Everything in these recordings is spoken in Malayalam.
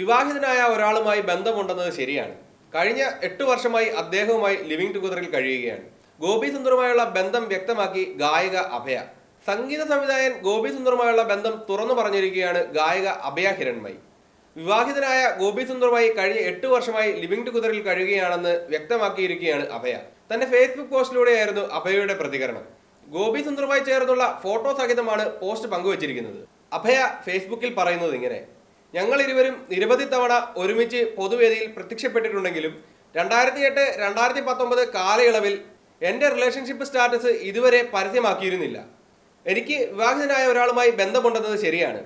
വിവാഹിതനായ ഒരാളുമായി ബന്ധമുണ്ടെന്നത് ശരിയാണ്. കഴിഞ്ഞ എട്ട് വർഷമായി അദ്ദേഹവുമായി ലിവിംഗ് ടുഗദറിൽ കഴിയുകയാണ്. ഗോപി സുന്ദറുമായുള്ള ബന്ധം വ്യക്തമാക്കി ഗായിക അഭയ. സംഗീത സംവിധായകൻ ഗോപി സുന്ദറുമായുള്ള ബന്ധം തുറന്നു പറഞ്ഞിരിക്കുകയാണ് ഗായിക അഭയ ഹിരൺമയി. വിവാഹിതനായ ഗോപി സുന്ദറുമായി കഴിഞ്ഞ എട്ട് വർഷമായി ലിവിംഗ് ടുഗദറിൽ കഴിയുകയാണെന്ന് വ്യക്തമാക്കിയിരിക്കുകയാണ് അഭയ. തന്റെ ഫേസ്ബുക്ക് പോസ്റ്റിലൂടെയായിരുന്നു അഭയയുടെ പ്രതികരണം. ഗോപി സുന്ദറുമായി ചേർന്നുള്ള ഫോട്ടോ സഹിതമാണ് പോസ്റ്റ് പങ്കുവച്ചിരിക്കുന്നത്. അഭയ ഫേസ്ബുക്കിൽ പറയുന്നത് ഇങ്ങനെ ഞങ്ങൾ ഇരുവരും നിരവധി തവണ ഒരുമിച്ച് പൊതുവേദിയിൽ പ്രത്യക്ഷപ്പെട്ടിട്ടുണ്ടെങ്കിലും രണ്ടായിരത്തി എട്ട് രണ്ടായിരത്തി പത്തൊമ്പത് കാലയളവിൽ എന്റെ റിലേഷൻഷിപ്പ് സ്റ്റാറ്റസ് ഇതുവരെ പരസ്യമാക്കിയിരുന്നില്ല. എനിക്ക് വിവാഹിതനായ ഒരാളുമായി ബന്ധമുണ്ടെന്നത് ശരിയാണ്.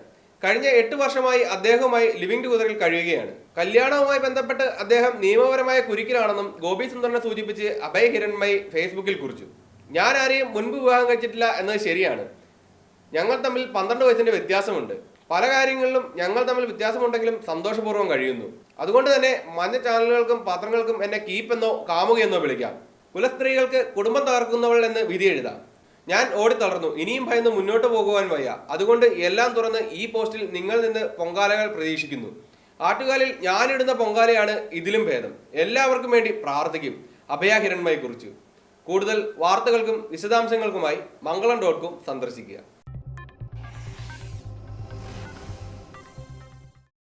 കഴിഞ്ഞ എട്ട് വർഷമായി അദ്ദേഹവുമായി ലിവിംഗ് ടുഗതറിൽ കഴിയുകയാണ്. കല്യാണവുമായി ബന്ധപ്പെട്ട് അദ്ദേഹം നിയമപരമായ കുരുക്കിലാണെന്നും ഗോപി സുന്ദറിനെ സൂചിപ്പിച്ച് അഭയ ഹിരൺമയി ഫേസ്ബുക്കിൽ കുറിച്ചു. ഞാൻ ആരെയും മുൻപ് വിവാഹം കഴിച്ചിട്ടില്ല എന്നത് ശരിയാണ്. ഞങ്ങൾ തമ്മിൽ പന്ത്രണ്ട് വയസ്സിന്റെ വ്യത്യാസമുണ്ട്. പല കാര്യങ്ങളിലും ഞങ്ങൾ തമ്മിൽ വ്യത്യാസമുണ്ടെങ്കിലും സന്തോഷപൂർവം കഴിയുന്നു. അതുകൊണ്ട് തന്നെ മഞ്ഞ ചാനലുകൾക്കും പത്രങ്ങൾക്കും എന്നെ കീപ്പെന്നോ കാമുകയെന്നോ വിളിക്കാം. കുലസ്ത്രീകൾക്ക് കുടുംബം തകർക്കുന്നവൾ എന്ന് വിധി എഴുതാം. ഞാൻ ഓടിത്തളർന്നു ഇനിയും ഭയന്ന് മുന്നോട്ട് പോകുവാൻ വയ്യ. അതുകൊണ്ട് എല്ലാം തുറന്ന് ഈ പോസ്റ്റിൽ നിങ്ങൾ നിന്ന് പൊങ്കാലകൾ പ്രതീക്ഷിക്കുന്നു. ആട്ടുകാലിൽ ഞാനിടുന്ന പൊങ്കാലയാണ് ഇതിലും ഭേദം. എല്ലാവർക്കും വേണ്ടി പ്രാർത്ഥിക്കും. അഭയ കുറിച്ച് കൂടുതൽ വാർത്തകൾക്കും വിശദാംശങ്ങൾക്കുമായി മംഗളം ഡോട്ട് കോം സന്ദർശിക്കുക.